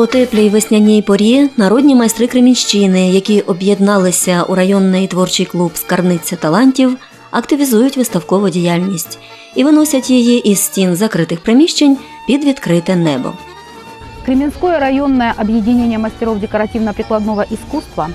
У теплій весняній порі народні майстри Кремінщини, які об'єдналися у районний творчий клуб Скарбниця талантів, активізують виставкову діяльність і виносять її із стін закритих приміщень під відкрите небо. Кременское районное объединение мастеров декоративно-прикладного искусства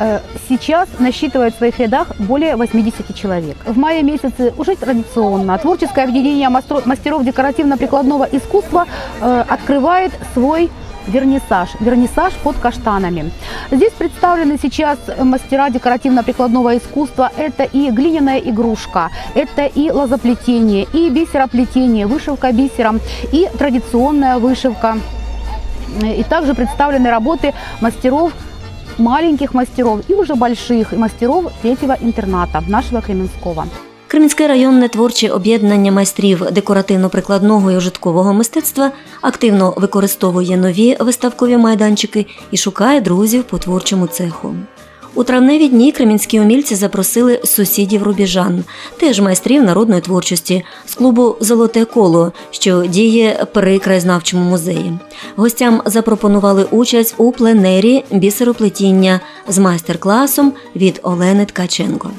э, сейчас насчитывает в своих рядах более 80 человек. В мае месяце уже традиционно творческое объединение мастро- мастеров декоративно-прикладного искусства э, открывает свой вернисаж, вернисаж под каштанами. Здесь представлены сейчас мастера декоративно-прикладного искусства. Это и глиняная игрушка, это и лозоплетение, и бисероплетение, вышивка бисером, и традиционная вышивка. И также представлены работы мастеров маленьких мастеров и уже больших мастеров третьего интерната нашего Кременского. Кремінське районне творче об'єднання майстрів декоративно-прикладного і ужиткового мистецтва активно використовує нові виставкові майданчики і шукає друзів по творчому цеху. У травневі дні кремінські умільці запросили сусідів рубіжан, теж майстрів народної творчості з клубу Золоте коло, що діє при краєзнавчому музеї. Гостям запропонували участь у пленері бісероплетіння з майстер-класом від Олени Ткаченко.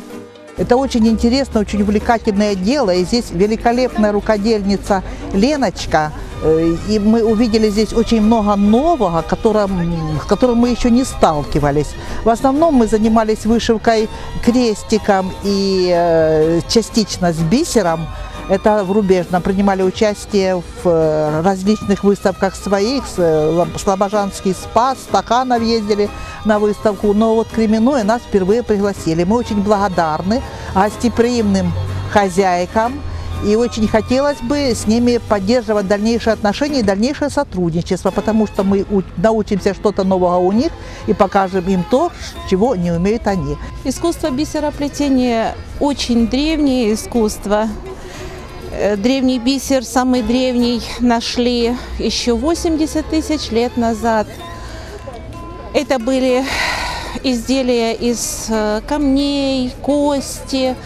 Это очень интересно, очень увлекательное дело. И здесь великолепная рукодельница Леночка. Э, И мы увидели здесь очень много нового, которым, с которым мы еще не сталкивались. В основном мы занимались вышивкой крестиком и э, частично с бисером. Это в Рубежном. Принимали участие в э, различных выставках своих. Э, Лоб- Слобожанский спас, Стаканов ездили на выставку. Но вот Кременное нас впервые пригласили. Мы очень благодарны гостеприимным хозяйкам. И очень хотелось бы с ними поддерживать дальнейшие отношения и дальнейшее сотрудничество, потому что мы научимся что-то нового у них и покажем им то, чего не умеют они. Искусство бисероплетения очень древнее искусство. Э, Древний бисер, самый древний, нашли еще 80 тысяч лет назад. Это были изделия из э, камней, кости,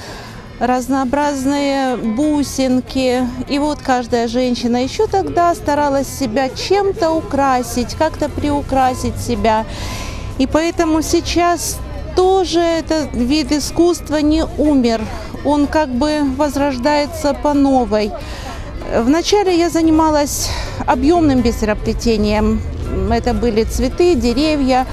разнообразные бусинки. И вот каждая женщина еще тогда старалась себя чем-то украсить, как-то приукрасить себя. И поэтому сейчас тоже этот вид искусства не умер. Он как бы возрождается по новой. Вначале я занималась объемным бисероплетением. Это были цветы, деревья.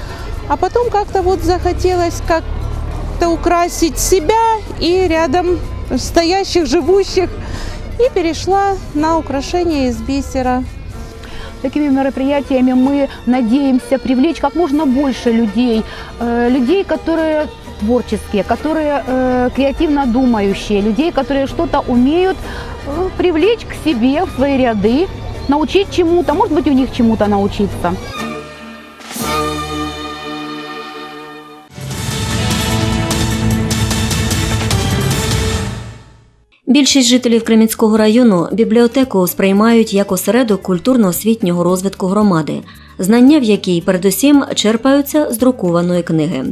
А потом как-то вот захотелось как-то украсить себя и рядом стоящих, живущих. И перешла на украшение из бисера. Такими мероприятиями мы надеемся привлечь как можно больше людей, э, людей, которые творческие, которые э, креативно думающие, людей, которые что-то умеют, э, привлечь к себе в свои ряды, научить чему-то, может быть, у них чему-то научиться. Більшість жителів Кремінського району бібліотеку сприймають як осередок культурно-освітнього розвитку громади, знання в якій передусім черпаються з друкованої книги.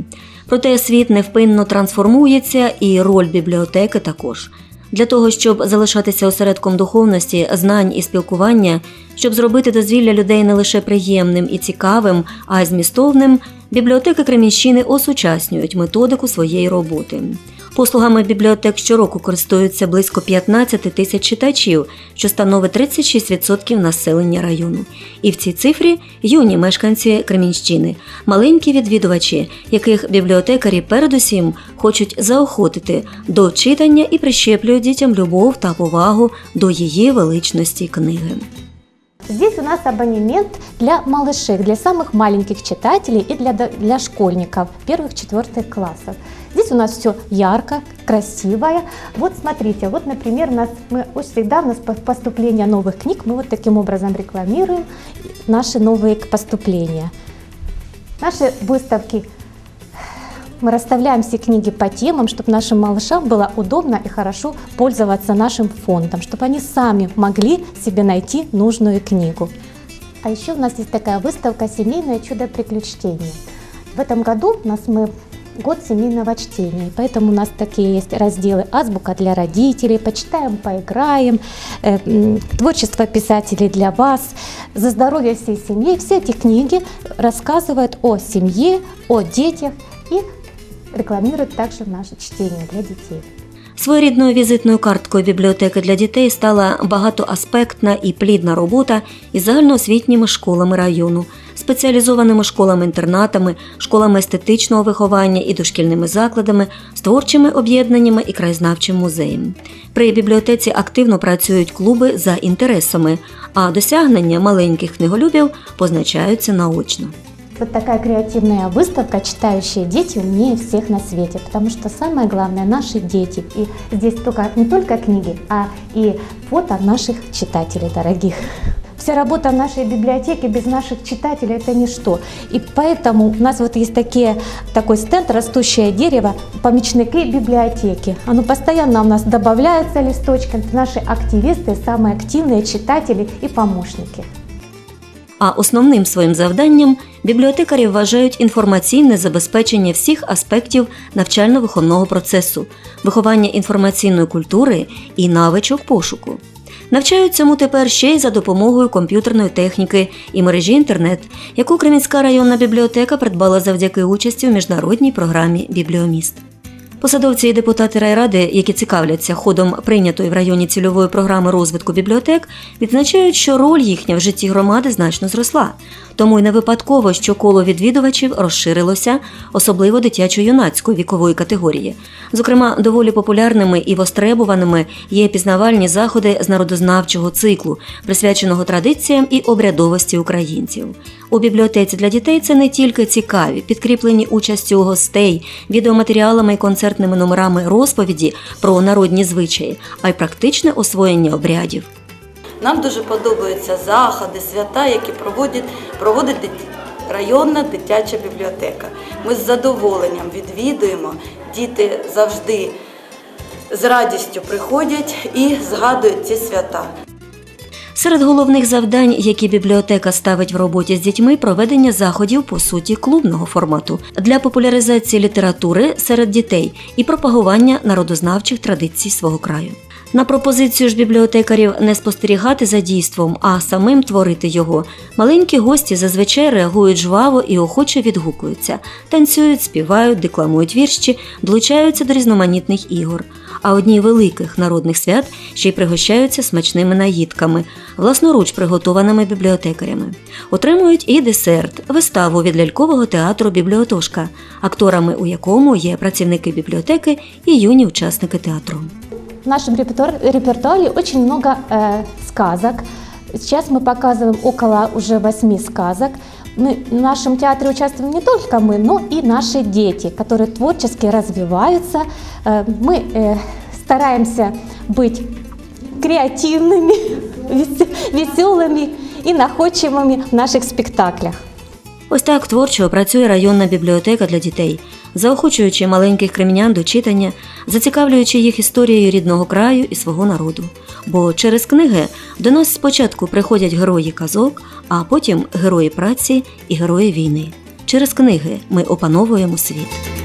Проте світ невпинно трансформується, і роль бібліотеки також. Для того, щоб залишатися осередком духовності, знань і спілкування, щоб зробити дозвілля людей не лише приємним і цікавим, а й змістовним, бібліотеки Кремінщини осучаснюють методику своєї роботи. Послугами бібліотек щороку користуються близько 15 тисяч читачів, що становить 36% населення району. І в цій цифрі юні мешканці Кремінщини, маленькі відвідувачі, яких бібліотекарі передусім хочуть заохотити до читання і прищеплюють дітям любов та повагу до її величності книги. Здесь у нас абонемент для малышей, для самых маленьких читателей и для, для школьников первых-четвертых классов. Здесь у нас все ярко, красивое. Вот смотрите, вот, например, у нас, мы всегда у нас по- поступление новых книг, мы вот таким образом рекламируем наши новые поступления. Наши выставки мы расставляем все книги по темам, чтобы нашим малышам было удобно и хорошо пользоваться нашим фондом, чтобы они сами могли себе найти нужную книгу. А еще у нас есть такая выставка «Семейное чудо приключений». В этом году у нас мы год семейного чтения. Поэтому у нас такие есть разделы «Азбука для родителей», «Почитаем, поиграем», э, «Творчество писателей для вас», «За здоровье всей семьи». Все эти книги рассказывают о семье, о детях и рекламируют также наше чтение для детей. Своєрідною візитною карткою бібліотеки для дітей стала багатоаспектна і плідна робота із загальноосвітніми школами району, спеціалізованими школами-інтернатами, школами естетичного виховання і дошкільними закладами, з творчими об'єднаннями і краєзнавчим музеєм. При бібліотеці активно працюють клуби за інтересами, а досягнення маленьких книголюбів позначаються наочно. Вот такая креативная выставка «Читающие дети умнее всех на свете», потому что самое главное – наши дети. И здесь только, не только книги, а и фото наших читателей дорогих. Вся работа нашей библиотеки без наших читателей – это ничто. И поэтому у нас вот есть такие, такой стенд «Растущее дерево», помечники библиотеки. Оно постоянно у нас добавляется листочком. Наши активисты, самые активные читатели и помощники. А основним своїм завданням бібліотекарі вважають інформаційне забезпечення всіх аспектів навчально-виховного процесу, виховання інформаційної культури і навичок пошуку. Навчають цьому тепер ще й за допомогою комп'ютерної техніки і мережі інтернет, яку Кремінська районна бібліотека придбала завдяки участі у міжнародній програмі Бібліоміст. Посадовці і депутати райради, які цікавляться ходом прийнятої в районі цільової програми розвитку бібліотек, відзначають, що роль їхня в житті громади значно зросла. Тому й не випадково, що коло відвідувачів розширилося, особливо дитячо-юнацької вікової категорії. Зокрема, доволі популярними і востребуваними є пізнавальні заходи з народознавчого циклу, присвяченого традиціям і обрядовості українців. У бібліотеці для дітей це не тільки цікаві, підкріплені участю гостей, відеоматеріалами і концертними номерами розповіді про народні звичаї, а й практичне освоєння обрядів. Нам дуже подобаються заходи, свята, які проводить, проводить дит- районна дитяча бібліотека. Ми з задоволенням відвідуємо, діти завжди з радістю приходять і згадують ці свята. Серед головних завдань, які бібліотека ставить в роботі з дітьми, проведення заходів по суті клубного формату для популяризації літератури серед дітей і пропагування народознавчих традицій свого краю. На пропозицію ж бібліотекарів не спостерігати за дійством, а самим творити його. Маленькі гості зазвичай реагують жваво і охоче відгукуються, танцюють, співають, декламують вірші, долучаються до різноманітних ігор А одні великих народних свят ще й пригощаються смачними наїдками, власноруч приготованими бібліотекарями. Отримують і десерт, виставу від лялькового театру Бібліотошка, акторами у якому є працівники бібліотеки і юні учасники театру. В нашем репертуар- репертуаре очень много э, сказок. Сейчас мы показываем около уже восьми сказок. Мы, в нашем театре участвуем не только мы, но и наши дети, которые творчески развиваются. Э, мы э, стараемся быть креативными, веселыми и находчивыми в наших спектаклях. Ось так творчо працює районна бібліотека для дітей, Заохочуючи маленьких кремінян до читання, зацікавлюючи їх історією рідного краю і свого народу. Бо через книги до нас спочатку приходять герої казок, а потім герої праці і герої війни. Через книги ми опановуємо світ.